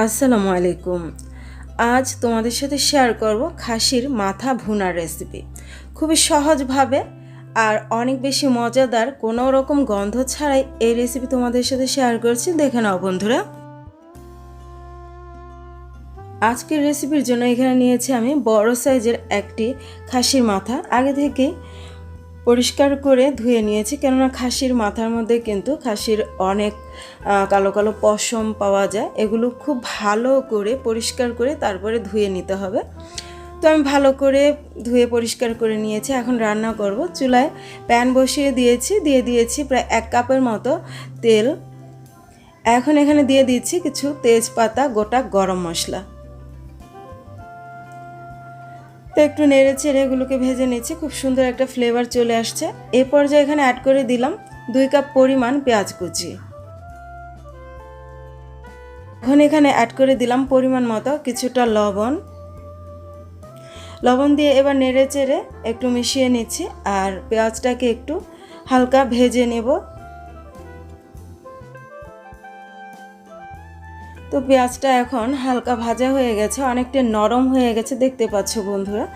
আসসালামু আলাইকুম। আজ তোমাদের সাথে শেয়ার করব খাসির মাথা ভুনার রেসিপি খুবই সহজভাবে আর অনেক বেশি মজাদার কোনো রকম গন্ধ ছাড়াই এই রেসিপি তোমাদের সাথে শেয়ার করছি। দেখে নাও বন্ধুরা। আজকের রেসিপির জন্য এখানে নিয়েছি আমি বড় সাইজের একটি খাসির মাথা। আগে থেকেই পরিষ্কার করে ধুয়ে নিয়েছি, কেননা খাসির মাথার মধ্যে কিন্তু খাসির অনেক কালো কালো পশম পাওয়া যায়। এগুলো খুব ভালো করে পরিষ্কার করে তারপরে ধুয়ে নিতে হবে। তো আমি ভালো করে ধুয়ে পরিষ্কার করে নিয়েছি, এখন রান্না করব। চুলায় প্যান বসিয়ে দিয়েছি, দিয়ে দিয়েছি প্রায় এক কাপের মতো তেল। এখন এখানে দিয়ে দিচ্ছি কিছু তেজপাতা, গোটা গরম মশলা। তো একটু নেড়ে চেড়ে এগুলোকে ভেজে নিচ্ছি। খুব সুন্দর একটা ফ্লেভার চলে আসছে। এ পর্যায়ে এখানে অ্যাড করে দিলাম দুই কাপ পরিমাণ পেঁয়াজ কুচি। এখন এখানে অ্যাড করে দিলাম পরিমাণ মতো কিছুটা লবণ। লবণ দিয়ে এবার নেড়ে চেড়ে একটু মিশিয়ে নিচ্ছি আর পেঁয়াজটাকে একটু হালকা ভেজে নেব। তো পেঁয়াজটা এখন হালকা ভাজা হয়ে গেছে, অনেকটা নরম হয়ে গেছে, দেখতে পাচ্ছ বন্ধুরা।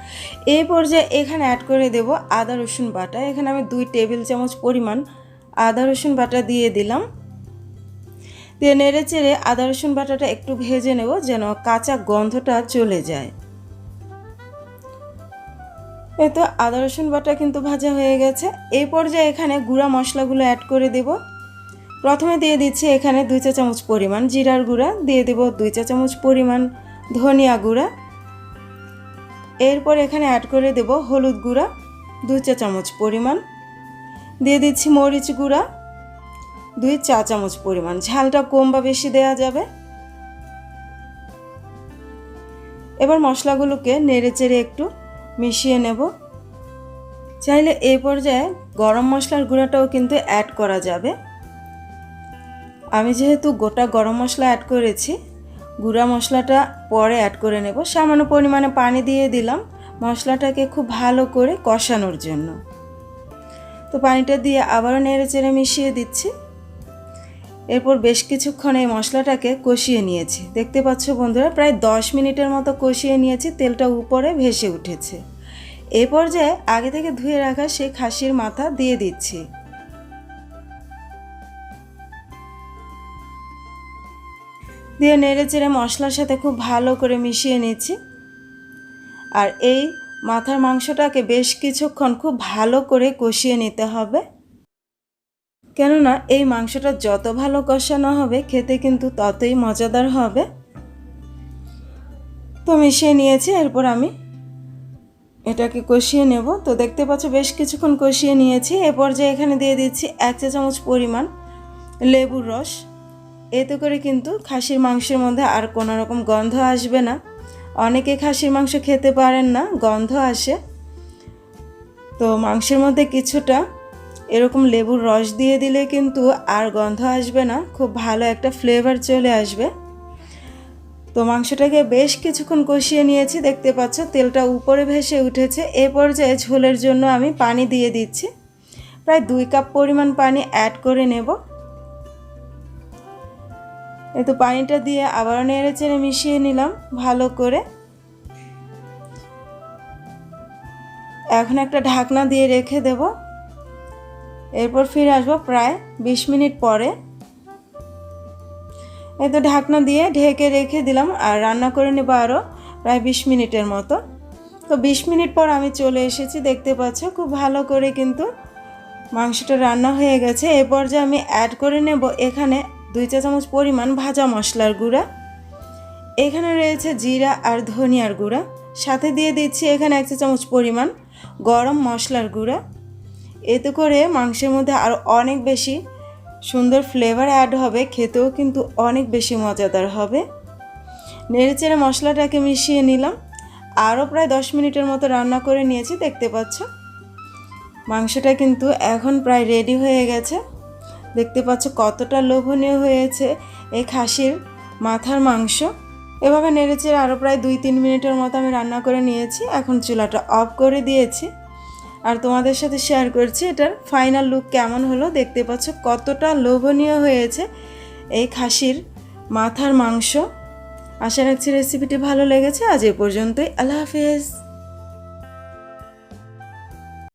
এই পর্যায়ে এখানে অ্যাড করে দেব আদা, রসুন বাটা। এখানে আমি দুই টেবিল চামচ পরিমাণ আদা, রসুন বাটা দিয়ে দিলাম। দিয়ে নেড়ে চেড়ে আদা, রসুন বাটাটা একটু ভেজে নেব যেন কাঁচা গন্ধটা চলে যায়। এই তো আদা, রসুন বাটা কিন্তু ভাজা হয়ে গেছে। এই পর্যায়ে এখানে গুঁড়া মশলাগুলো অ্যাড করে দেবো। প্রথমে দিয়ে দিচ্ছি এখানে দুই চা চামচ পরিমাণ জিরার গুঁড়া, দিয়ে দেব দুই চা চামচ পরিমাণ ধনিয়া গুঁড়া। এরপর এখানে অ্যাড করে দেব হলুদ গুঁড়া, দুই চা চামচ পরিমাণ। দিয়ে দিচ্ছি মরিচ গুঁড়া, দুই চা চামচ পরিমাণ। ঝালটা কম বা বেশি দেওয়া যাবে। এবার মশলাগুলোকে নেড়ে চেড়ে একটু মিশিয়ে নেব। চাইলে এই পর্যায়ে গরম মশলার গুঁড়াটাও কিন্তু অ্যাড করা যাবে। আমি যেহেতু গোটা গরম মশলা অ্যাড করেছি, গুঁড়া মশলাটা পরে অ্যাড করে নেব। সামান্য পরিমাণে পানি দিয়ে দিলাম মশলাটাকে খুব ভালো করে কষানোর জন্য। তো পানিটা দিয়ে আবারও নেড়ে চেড়ে মিশিয়ে দিচ্ছি। এরপর বেশ কিছুক্ষণ এই মশলাটাকে কষিয়ে নিয়েছি। দেখতে পাচ্ছ বন্ধুরা, প্রায় দশ মিনিটের মতো কষিয়ে নিয়েছি, তেলটা উপরে ভেসে উঠেছে। এ পর্যায়ে আগে থেকে ধুয়ে রাখা সেই খাসির মাথা দিয়ে দিচ্ছি। দিয়ে নেড়ে চেড়ে মশলার সাথে খুব ভালো করে মিশিয়ে নিচ্ছি। আর এই মাথার মাংসটাকে বেশ কিছুক্ষণ খুব ভালো করে কষিয়ে নিতে হবে। কেননা এই মাংসটা যত ভালো কষানো হবে, খেতে কিন্তু ততই মজাদার হবে। তো মিশিয়ে নিয়েছি, এরপর আমি এটাকে কষিয়ে নেব। তো দেখতে পাচ্ছ, বেশ কিছুক্ষণ কষিয়ে নিয়েছি। এ পর্যায়ে এখানে দিয়ে দিচ্ছি এক চা চামচ পরিমাণ লেবুর রস। এতে করে কিন্তু খাসির মাংসের মধ্যে আর কোনো রকম গন্ধ আসবে না। অনেকে খাসির মাংস খেতে পারেন না, গন্ধ আসে। তো মাংসের মধ্যে কিছুটা এরকম লেবুর রস দিয়ে দিলে কিন্তু আর গন্ধ আসবে না, খুব ভালো একটা ফ্লেভার চলে আসবে। তো মাংসটাকে বেশ কিছুক্ষণ কষিয়ে নিয়েছি, দেখতে পাচ্ছ তেলটা উপরে ভেসে উঠেছে। এ পর্যায়ে ঝোলের জন্য আমি পানি দিয়ে দিচ্ছি। প্রায় দুই কাপ পরিমাণ পানি অ্যাড করে নেব। তো পানিটা দিয়ে আবারও নেড়ে চেড়ে মিশিয়ে নিলাম, ভালো করে। এখন একটা ঢাকনা দিয়ে রেখে দেব। এরপর ফিরে আসব প্রায় বিশ মিনিট পরে। এই তো ঢাকনা দিয়ে ঢেকে রেখে দিলাম আর রান্না করে নেব আরও প্রায় বিশ মিনিটের মতো। তো বিশ মিনিট পর আমি চলে এসেছি, দেখতে পাচ্ছ খুব ভালো করে কিন্তু মাংসটা রান্না হয়ে গেছে। এ পর্যায়ে আমি অ্যাড করে নেব এখানে দুই চা চামচ পরিমাণ ভাজা মশলার গুঁড়া। এখানে রয়েছে জিরা আর ধনিয়ার গুঁড়া। সাথে দিয়ে দিচ্ছি এখানে এক চা চামচ পরিমাণ গরম মশলার গুঁড়া। এতে করে মাংসের মধ্যে আরও অনেক বেশি সুন্দর ফ্লেভার অ্যাড হবে, খেতেও কিন্তু অনেক বেশি মজাদার হবে। নেড়েচেড়ে মশলাটাকে মিশিয়ে নিলাম। আরও প্রায় দশ মিনিটের মতো রান্না করে নিয়েছি, দেখতে পাচ্ছ? মাংসটা কিন্তু এখন প্রায় রেডি হয়ে গেছে। দেখতে পাচ্ছ কতটা লোভনীয় হয়েছে এই খাসির মাথার মাংস। এভাবে নেড়েচেড়ে আরও প্রায় দুই তিন মিনিটের মতো আমি রান্না করে নিয়েছি। এখন চুলাটা অফ করে দিয়েছি। আর তোমাদের সাথে শেয়ার করছি এটার ফাইনাল লুক কেমন হলো। দেখতে পাচ্ছ কতটা লোভনীয় হয়েছে এই খাসির মাথার মাংস। আশা রাখছি রেসিপিটি ভালো লেগেছে। আজ এ পর্যন্তই। আল্লাহ হাফেজ।